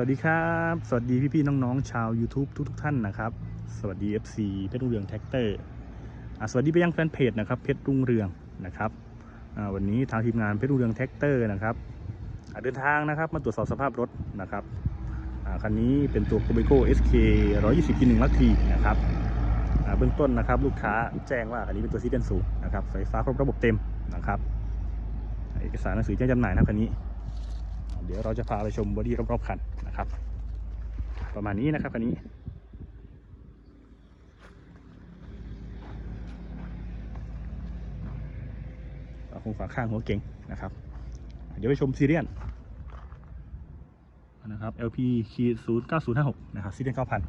วัสดีครับ สวัสดีพี่ๆน้องๆชาว YouTube ทุกๆท่านนะครับ สวัสดี FC เพชรรุ่งเรืองแท็กเตอร์สวัสดีไปยังแฟนเพจนะครับเพชรรุ่งเรืองนะครับวันนี้ทางทีมงานเพชรรุ่งเรืองแท็กเตอร์นะครับเดินทางนะครับมาตรวจสอบสภาพรถนะครับคันนี้เป็นตัว c o b e c o SK 120กินหนึ่งลักทีนะครับเบื้องต้นนะครับลูกค้าแจ้งว่าอันนี้เป็นตัวซีเดนสูงนะครับไฟฟ้าครบระบบเต็มนะครับเอกสารหนังสือแจ้งจำหน่ายนะครับคันนี้ เดี๋ยวเราจะพาไปชมบอดี้รอบๆคัน นะครับ ประมาณนี้นะครับคันนี้คงฝาข้างหัวเก่งนะครับ เดี๋ยวไปชมซีเรียนนะครับ LP ขีดศูนย์เก้าศูนย์ห้าหกนะครับซีเรียนเก้าพัน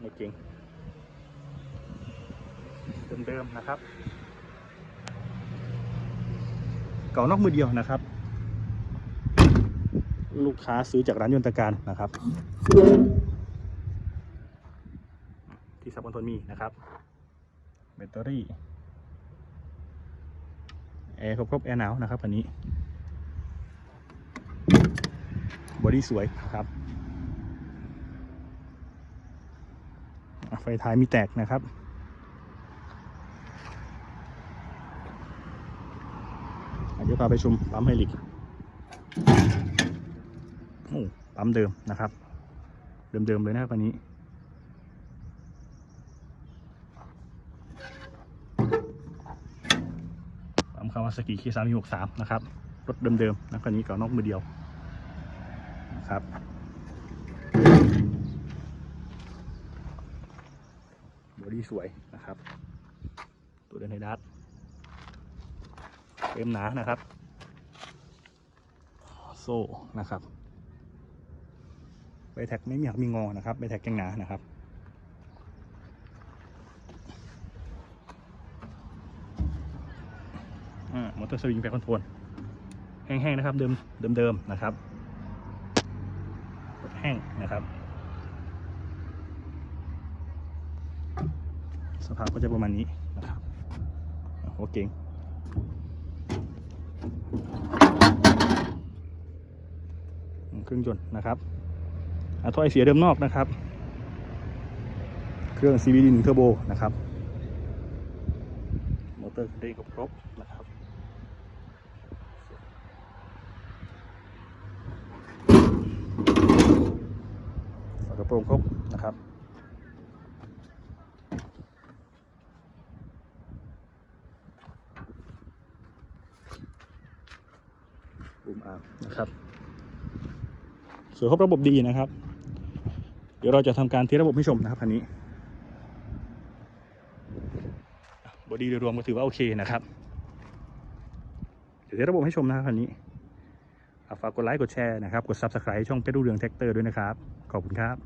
หัวเก่งเดิมๆนะครับ เก่านอกมือเดียวนะครับ ลูกค้าซื้อจากร้านยนตการนะครับ ที่ซับบอนทนมีนะครับแบตเตอรี่แอร์ครบครบแอร์หนาวนะครับอันนี้บอดี้สวยครับไฟท้ายมีแตกนะครับเดี๋ยวพาไปชมปั๊มไฮลิก โอ้ปั๊มเดิมนะครับ เดิมๆเลยนะครับอันนี้ปั๊มคาวาสกิคีสามหกสามนะครับรถเดิมๆนะคันนี้เก่านอกมือเดียวนะครับบอดี้สวยนะครับ ตัวเดินไฮดัสเฟรมหนานะครับ โซ่นะครับ ใบแท็กไม่มีหักมีงอนะครับใบแท็กยังหนานะครับอ่ามอเตอร์สวิงแพคคอนโทรลแห้งๆนะครับ เดิมเดิมๆนะครับแห้งนะครับ สภาพก็จะประมาณนี้นะครับโอเก่งเครื่องยนต์นะครับ ถ้อยเสียเดิมนอกนะครับ เครื่อง CVD 1 Turbo นะครับมอเตอร์เด้งครบนะครับฝากระโปรงครบนะครับปุ่มอาร์มนะครับส่วนครบระบบดีนะครับ เดี๋ยวเราจะทำการเทสระบบให้ชมนะครับคันนี้บอดี้โดยรวมก็ถือว่าโอเคนะครับเดี๋ยวเทสระบบให้ชมนะครับคันนี้ฝากกดไลค์กดแชร์นะครับ กด Subscribe ช่องเพชรดูเรืองแท็กเตอร์ด้วยนะครับ ขอบคุณครับ